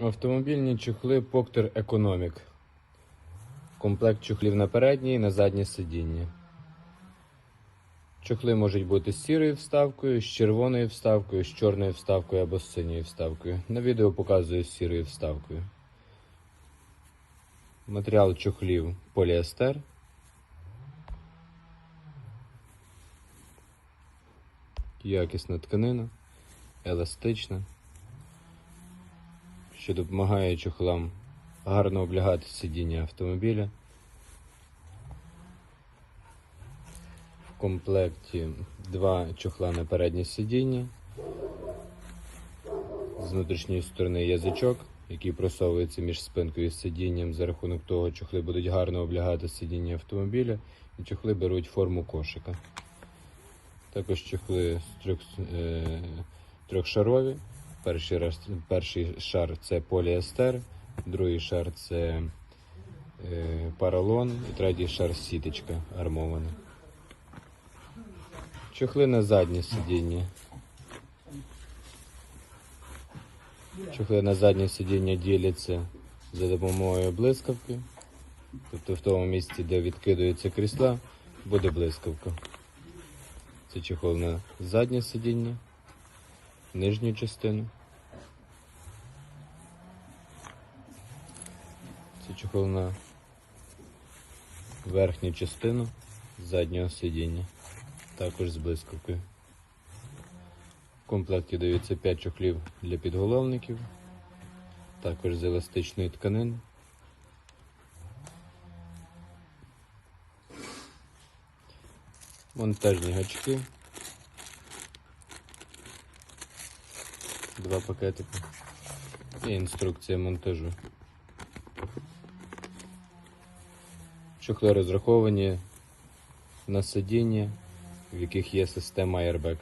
Автомобільні чохли Поктер Economic. Комплект чохлів на переднє і на заднє сидіння. Чохли можуть бути з сірою вставкою, з червоною вставкою, з чорною вставкою або з синьою вставкою. На відео показую з сірою вставкою. Матеріал чохлів поліестер. Якісна тканина, еластична, що допомагає чохлам гарно облягати сидіння автомобіля. В комплекті два чохла на переднє сидіння. З внутрішньої сторони язичок, який просовується між спинкою і сидінням. За рахунок того, чохли будуть гарно облягати сидіння автомобіля, і чохли беруть форму кошика. Також чохли трьох, е, трьохшарові. Перший, раз, перший шар це поліестер, другий шар це е, паралон і третій шар сіточка армована. Чохли на заднє сидіння. Чохли на заднє сидіння діляться за допомогою блискавки. Тобто в тому місці, де відкидуються крісла, буде блискавка. Це чехол на заднє сидіння, нижню частину. Це чехол на верхню частину заднього сидіння, також з блискавкою. В комплекті даються 5 чохлів для підголовників, також з еластичної тканини. Монтажні гачки. Два пакетики. І інструкція монтажу. Чохли розраховані на сидіння, в яких є система airbag.